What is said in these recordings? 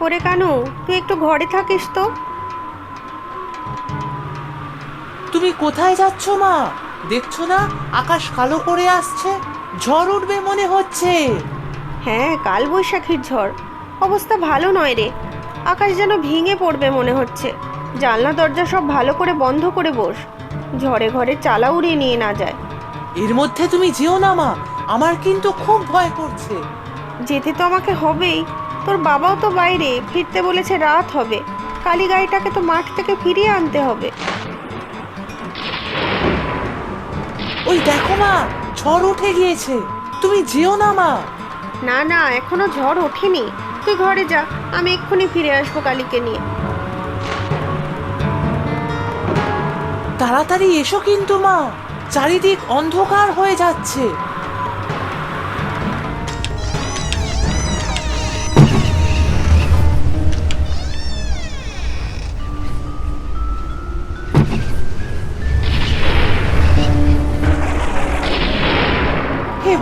ওরে কানু তুই একটু ঘরে থাকিস তো। তুমি কোথায় যাচ্ছ মা? দেখছ না আকাশ কালো করে আসছে ঝড় উঠবে মনে হচ্ছে। হ্যাঁ কাল বৈশাখীর ঝড়। অবস্থা ভালো নয় রে। আকাশ যেন ভেঙে পড়বে মনে হচ্ছে। জানলা দরজা সব ভালো করে বন্ধ করে বস। ঝড়ে ঘরে চালা উড়িয়ে নিয়ে না যায়। এর মধ্যে তুমি যেও না মা আমার কিন্তু খুব ভয় করছে। যেতে তো আমাকে হবেই। তোর বাবাও তো বাইরে। ফিরতে বলেছে রাত হবে। কালী গাড়িটাকে তো মাঠ থেকে ফিরিয়ে আনতে হবে। ওই দেখো মা ঝড় উঠে গিয়েছে। তুমি যেও না মা। না না এখনও ঝড় ওঠেনি। তুই ঘরে যা আমি এক্ষুনি ফিরে আসব কালীকে নিয়ে। তাড়াতাড়ি এসো কিন্তু মা চারিদিক অন্ধকার হয়ে যাচ্ছে।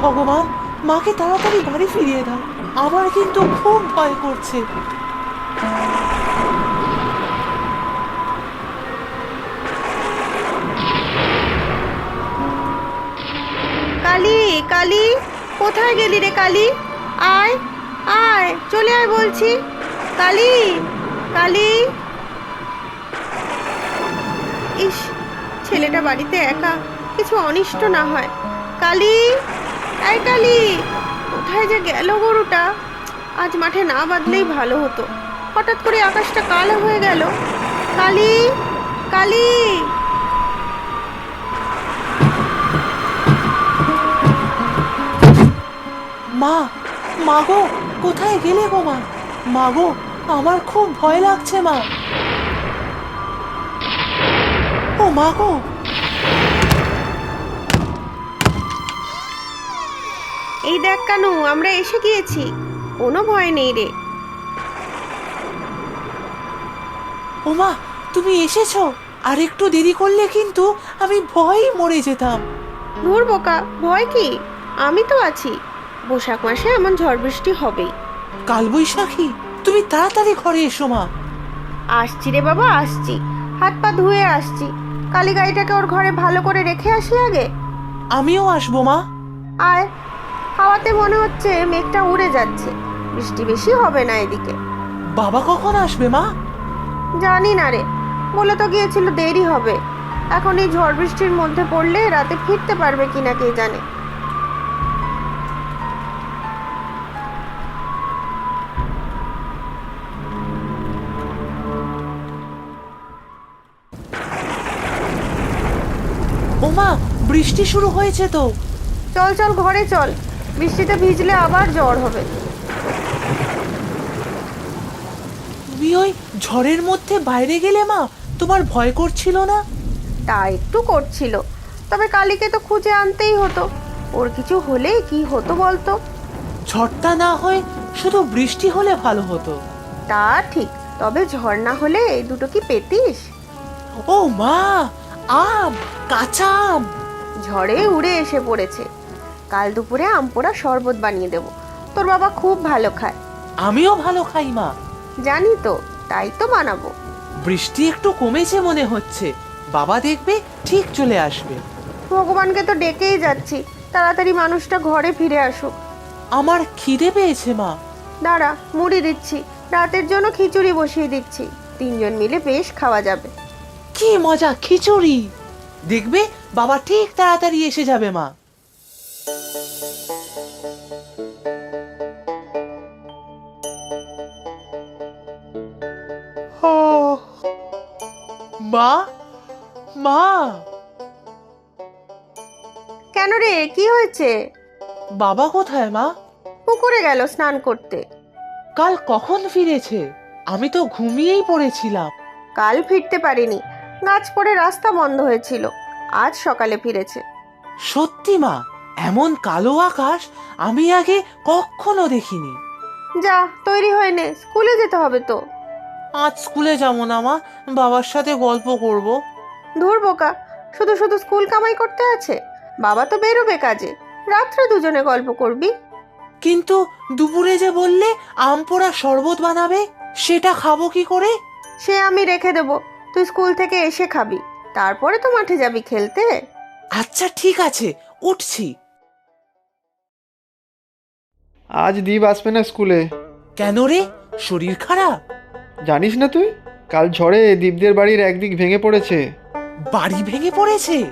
ভগবান, মাকে তাড়াতাড়ি বাড়ি ফিরিয়ে দাও। আমার কিন্তু খুব ভয় করছে। কালী কালী, কোথায় গেলি রে কালী? আয় আয়, চলে আয় বলছি। কালী কালী। ইস, ছেলেটা বাড়িতে একা, কিছু অনিষ্ট না হয়। কালী আয় কালী, কোথায় যে গেল গরুটা? আজ মাঠে না বাঁধলেই ভালো হতো। হঠাৎ করে আকাশটা কালো হয়ে গেল। কালী কালী! মা মা গো, কোথায় গেলে গো মা? মা গো, আমার খুব ভয় লাগছে মা। ও মা গো এই দেখ কানু আমরা এসে গিয়েছি। কোনো ভয় নেই রে। ওমা তুমি এসেছ। আর একটু দেরি করলে কিন্তু আমি ভয়েই মরে যেতাম। ধুর বোকা ভয় কি? আমি তো আছি। বৈশাখ মাসে এমন ঝড় বৃষ্টি হবেই। কাল বৈশাখী তুমি তাড়াতাড়ি ঘরে এসো মা। আসছি রে বাবা আসছি। হাত পা ধুয়ে আসছি। কালী গাড়িটাকে ওর ঘরে ভালো করে রেখে আসি আগে? আমিও আসব মা। আয় হাওয়াতে মনে হচ্ছে মেঘটা উড়ে যাচ্ছে। বৃষ্টি বেশি হবে না এদিকে। বাবা কখন আসবে মা? জানি না রে। বলে তো গিয়েছিল দেরি হবে। এখন এই ঝড় বৃষ্টির মধ্যে পড়লে রাতে ফিরতে পারবে কিনা কে জানে। ও মা বৃষ্টি শুরু হয়েছে তো। চল চল ঘরে চল। বৃষ্টিতে ভিজলে আবার জ্বর হবে। তুমি ওই ঝড়ের মধ্যে বাইরে গেলে মা তোমার ভয় করছিল না? তা একটু করছিল তবে কালীকে তো খুঁজে আনতেই হতো। ওর কিছু হলে কি হতো বলতো? ঝড়টা না হয়ে শুধু বৃষ্টি হলে ভালো হতো। তা ঠিক তবে ঝড় না হলে এই দুটো কি পেতিস? ও মা আম কাঁচা আম। ঝড়ে উড়ে এসে পড়েছে। কাল দুপুরে আম পোড়া শরবত বানিয়ে দেবো। তোর বাবা খুব ভালো খায়। আমিও ভালো খাই মা। জানি তো তাই তো বানাবো। বৃষ্টি একটু কমেছে মনে হচ্ছে। বাবা দেখবে ঠিক চলে আসবে। ভগবানকে তো ডেকেই যাচ্ছি। তাড়াতাড়ি মানুষটা ঘরে ফিরে আসুক। আমার খিদে পেয়েছে মা। দাঁড়া মুড়ি দিচ্ছি। রাতের জন্য খিচুড়ি বসিয়ে দিচ্ছি। তিনজন মিলে বেশ খাওয়া যাবে। কি মজা খিচুড়ি। দেখবে বাবা ঠিক তাড়াতাড়ি এসে যাবে মা। মা? মা? কেন রে? কি হয়েছে? বাবা কোথায় মা? পুকুরে গেল স্নান করতে। কাল কখন ফিরেছে? আমি তো ঘুমিয়েই পড়েছিলাম। কাল ফিরতে পারিনি। গাছ পড়ে রাস্তা বন্ধ হয়েছিল। আজ সকালে ফিরেছে। সত্যি মা এমন কালো আকাশ আমি আগে কখনো দেখিনি। যা তৈরি হয়ে নে স্কুলে যেতে হবে তো। আজ স্কুলে যাব না মা। বাবার সাথে গল্প করব। ধুর বোকা শুধু শুধু স্কুল কামাই করতে আছে? বাবা তো বেরোবে কাজে রাত্রে দুজনে গল্প করবি? কিন্তু দুপুরে যে বললে আম পোড়া শরবত বানাবে সেটা খাব কি করে? সে আমি রেখে দেবো তুই স্কুল থেকে এসে খাবি তারপরে তো মাঠে যাবি খেলতে। আচ্ছা ঠিক আছে উঠছি। আজ দীপ আসবে না স্কুলে? কেন রে? শরীর খারাপ? জানিস না তুই? কাল ঝড়ে দীপদের বাড়ির একদিক ভেঙে পড়েছে। বাড়ি ভেঙে পড়েছে?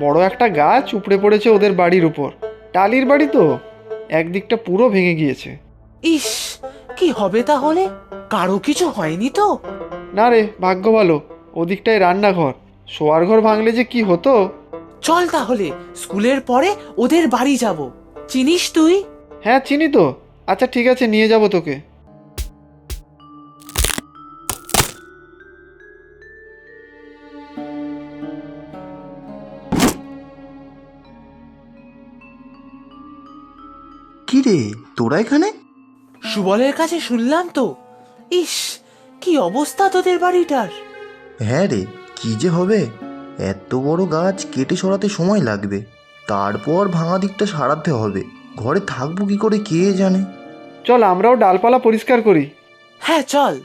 বড় একটা গাছ উপড়ে পড়েছে ওদের বাড়ির উপর। টালির বাড়ি তো। একদিকটা পুরো ভেঙে গিয়েছে। ইস কি হবে তাহলে? কারও কিছু হয়নি তো? না রে ভাগ্য ভালো। ওদিকটায় রান্নাঘর। শোয়ার ঘর ভাঙলে যে কি হতো? চল তাহলে স্কুলের পরে ওদের বাড়ি যাব। চিনিস তুই? হ্যাঁ চিনি তো। আচ্ছা ঠিক আছে নিয়ে যাব তোকে। রে তোরা এখানে? সুবলের কাছে শুনলাম তো। ইস কি অবস্থা তোদের বাড়িটার? হ্যাঁ রে কি যে হবে? এত বড় গাছ কেটে সরাতে সময় লাগবে। তারপর ভাঙা দিকটা সারাতে হবে। ঘরে থাকব কি করে কে জানে? চল আমরাও ডালপালা পরিষ্কার করি। হ্যাঁ চল।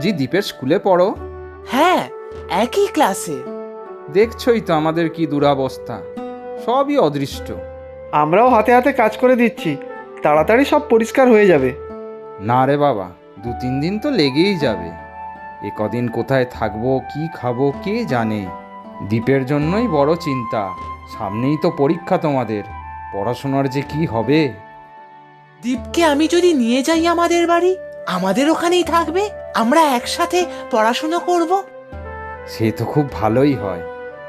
বুঝি দ্বীপের স্কুলে পড়ো। হ্যাঁ একই ক্লাসে। দেখছই তো আমাদের কি দুরাবস্থা। সবই অদৃষ্ট। আমরাও হাতে হাতে কাজ করে দিচ্ছি। তাড়াতাড়ি সব পরিষ্কার হয়ে যাবে। না রে বাবা দু তিন দিন তো লেগেই যাবে। এ কদিন কোথায় থাকব কি খাব কে জানে? দ্বীপের জন্যই বড় চিন্তা। সামনেই তো পরীক্ষা তোমাদের। পড়াশোনার যে কি হবে? দীপকে আমি যদি নিয়ে যাই আমাদের বাড়ি আমাদের ওখানেই থাকবে? আমরা একসাথে পড়াশোনা করব? সে তো খুব ভালোই হয়।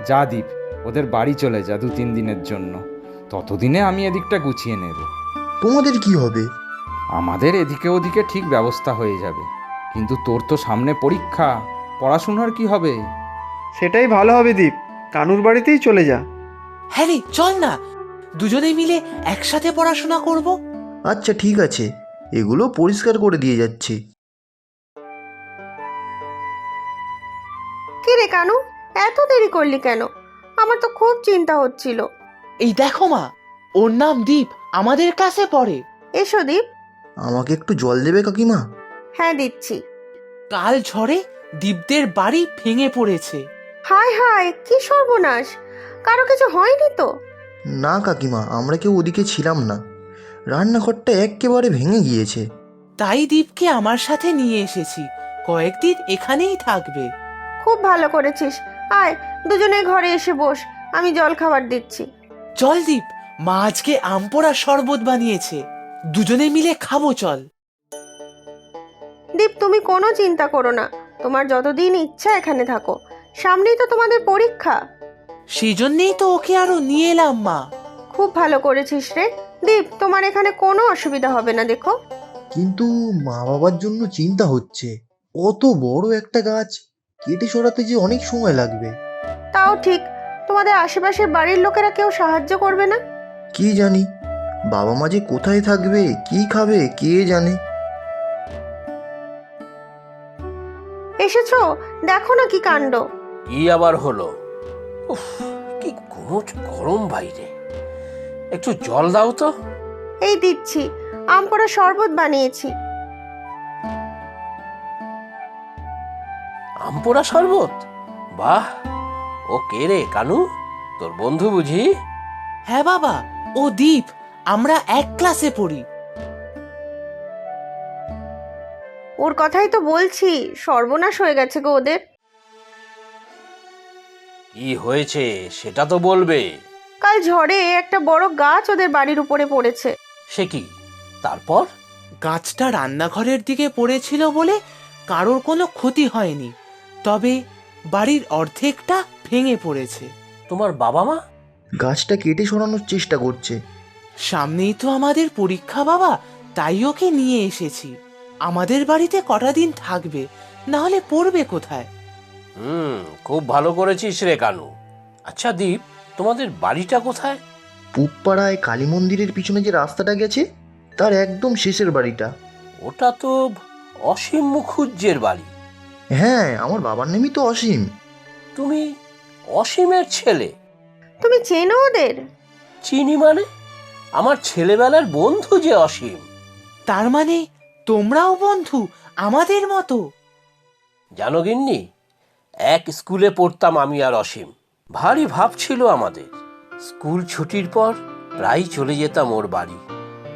যা দ্বীপ ওদের বাড়ি চলে যা দু তিন দিনের জন্য। ততদিনে আমি এদিকটা গুছিয়ে নেব। তোমাদের কি হবে? আমাদের এদিকে ওদিকে ঠিক ব্যবস্থা হয়ে যাবে। কিন্তু তোর তো সামনে পরীক্ষা পড়াশোনার কি হবে? সেটাই ভালো হবে দীপ। কানুর বাড়িতেই চলে যা। হ্যাঁ রে চল না। দুজনে মিলে একসাথে পড়াশোনা করব? আচ্ছা ঠিক আছে। এগুলো পরিষ্কার করে দিয়ে যাচ্ছি। কানু? এত দেরি করলি কেন? আমার তো খুব চিন্তা হচ্ছিল। এই দেখো মা ওর নাম দীপ আমাদের ক্লাসে পড়ে। এসো দীপ। আমাকে একটু জল দেবে কাকিমা? হ্যাঁ দিচ্ছি। কাল ঝড়ে দীপদের বাড়ি ভেঙে পড়েছে। হায় হায় কি সর্বনাশ! কারও কিছু হয়নি তো? না কাকিমা আমরা কেউ ওদিকে ছিলাম না। রান্নাঘরটা একেবারে ভেঙে গিয়েছে। তাই দীপকে আমার সাথে নিয়ে এসেছি। কয়েকদিন এখানেই থাকবে। খুব ভালো করেছিস। আয় দুজনে ঘরে এসে বস আমি জল খাবার দিচ্ছি। চল দীপ মা আজকে আম পোড়া শরবত বানিয়েছে। দুজনে মিলে খাব চল। দীপ তুমি কোনো চিন্তা করো না। তোমার যতদিন ইচ্ছা এখানে থাকো। সামনেই তো তোমাদের পরীক্ষা। সেই জন্যেই তো ওকে আরও নিয়ে এলাম মা। খুব ভালো করেছিস রে। দীপ তোমার এখানে কোনো অসুবিধা হবে না দেখো। কিন্তু মা বাবার জন্য চিন্তা হচ্ছে। অত বড় একটা গাছ। কেটে সরাতে যে অনেক সময় লাগবে। তাও ঠিক। তোমাদের আশেপাশের বাড়ির লোকেরা কেউ সাহায্য করবে না? কি জানি? বাবা মা যে কোথায় থাকবে কি খাবে কে জানে? এসেছ? দেখো না কি কাণ্ড। কি আবার হলো? উফ কি গুমোট গরম বাইরে একটু জল দাও তো। এই দিচ্ছি। আম পোড়া শরবত বানিয়েছি। আমপোড়া শরবত? বাহ ও কে রে কানু? তোর বন্ধু বুঝি? হ্যাঁ বাবা ও দীপ আমরা এক ক্লাসে পড়ি। ওর কথাই তো বলছি সর্বনাশ হয়ে গেছে গো ওদের। কি হয়েছে সেটা তো বলবে। কাল ঝড়ে একটা বড় গাছ ওদের বাড়ির উপরে পড়েছে। সে কি? তারপর? গাছটা রান্নাঘরের দিকে পড়েছিল বলে কারোর কোনো ক্ষতি হয়নি। তবে বাড়ির অর্ধেকটা ভেঙে পড়েছে। তোমার বাবা মা? গাছটা কেটে সরানোর চেষ্টা করছে। সামনেই তো আমাদের পরীক্ষা বাবা। তাই ওকে নিয়ে এসেছি। আমাদের বাড়িতে কটা দিন থাকবে না হলে পড়বে কোথায়? হুম খুব ভালো করেছিস রে কানু। আচ্ছা দীপ তোমাদের বাড়িটা কোথায়? পুবপাড়ায় কালী মন্দিরের পিছনে যে রাস্তাটা গেছে তার একদম শেষের বাড়িটা। ওটা তো অসীম মুখুজ্জের বাড়ি। হ্যাঁ আমার বাবার নামই তো অসীম। তুমি অসীমের ছেলে। তুমি চেনো ওদের? চিনি মানে? আমার ছেলেবেলার বন্ধু যে অসীম। তার মানে তোমরাও বন্ধু আমাদের মতো? জানো গিন্নি এক স্কুলে পড়তাম আমি আর অসীম। ভারী ভাব ছিল আমাদের। স্কুল ছুটির পর প্রায় চলে যেতাম ওর বাড়ি।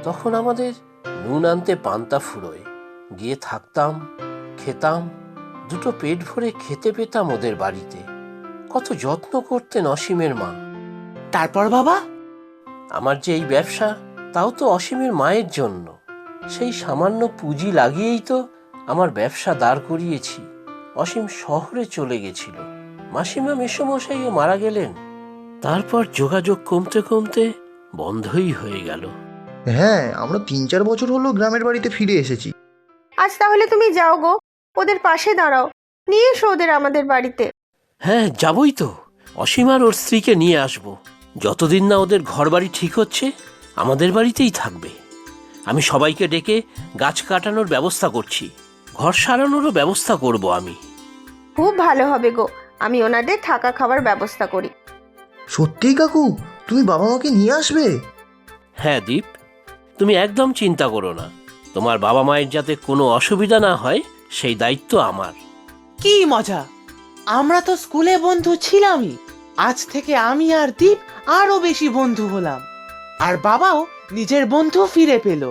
তখন আমাদের নুন আনতে পান্তা ফুরোয়। গিয়ে থাকতাম খেতাম দুটো পেট ভরে খেতে পেতাম ওদের বাড়িতে। কত যত্ন করতেন অসীমের মা। তারপর বাবা? আমার যে এই ব্যবসা তাও তো অসীমের মায়ের জন্য। সেই সামান্য পুঁজি লাগিয়েই তো আমার ব্যবসা দাঁড় করিয়েছি। অসীম শহরে চলে গেছিল। মাসিমা মেসমশাইও মারা গেলেন। তারপর যোগাযোগ কমতে কমতে বন্ধই হয়ে গেল। হ্যাঁ আমরা তিন চার বছর হলো গ্রামের বাড়িতে ফিরে এসেছি। আজ তাহলে তুমি যাও গো। ওদের পাশে দাঁড়াও। নিয়ে এসো ওদের আমাদের বাড়িতে। হ্যাঁ যাবই তো। অসীম আর ওর স্ত্রীকে নিয়ে আসব। যতদিন না ওদের ঘর বাড়ি ঠিক হচ্ছে আমাদের বাড়িতেই থাকবে। আমি সবাইকে ডেকে গাছ কাটানোর ব্যবস্থা করছি। ঘর সারানোরও ব্যবস্থা করব আমি। খুব ভালো হবে গো। আমি ওনাদের থাকা খাওয়ার ব্যবস্থা করি। সত্যিই কাকু তুমি বাবা মাকে নিয়ে আসবে? হ্যাঁ দীপ। তুমি একদম চিন্তা করো না। তোমার বাবা মায়ের যাতে কোনো অসুবিধা না হয় সেই দায়িত্ব আমার। কি মজা! আমরা তো স্কুলে বন্ধু ছিলামই। আজ থেকে আমি আর দীপ আরও বেশি বন্ধু হলাম। আর বাবাও নিজের বন্ধু ফিরে পেল।